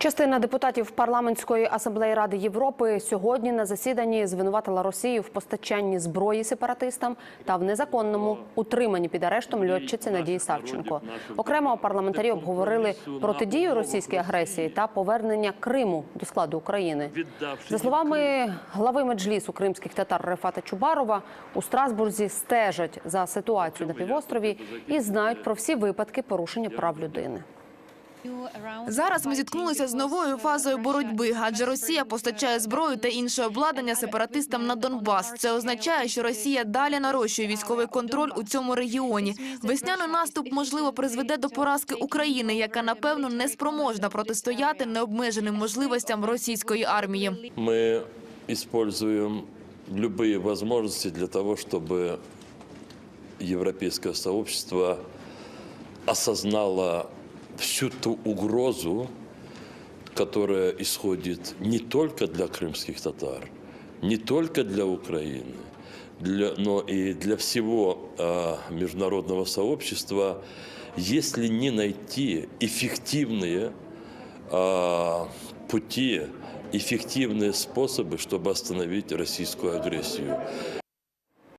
Частина депутатів парламентської асамблеї Ради Європи сьогодні на засіданні звинуватила Росію в постачанні зброї сепаратистам та в незаконному утриманні під арештом льотчиці Надії Савченко. Окремо парламентарі обговорили протидію російській агресії та повернення Криму до складу України. За словами глави меджлісу кримських татар Рефата Чубарова, у Страсбурзі стежать за ситуацією на півострові і знають про всі випадки порушення прав людини. Зараз ми зіткнулися з новою фазою боротьби, адже Росія постачає зброю та інше обладнання сепаратистам на Донбас. Це означає, що Росія далі нарощує військовий контроль у цьому регіоні. Весняний наступ можливо призведе до поразки України, яка напевно не спроможна протистояти необмеженим можливостям російської армії. Мы используем любые возможности для того, чтобы европейское сообщество осознало всю ту угрозу, которая исходит не только для крымских татар, не только для Украины, для- но и для всего э, международного сообщества, если не найти эффективные а, пути, эффективные способы, чтобы остановить российскую агрессию.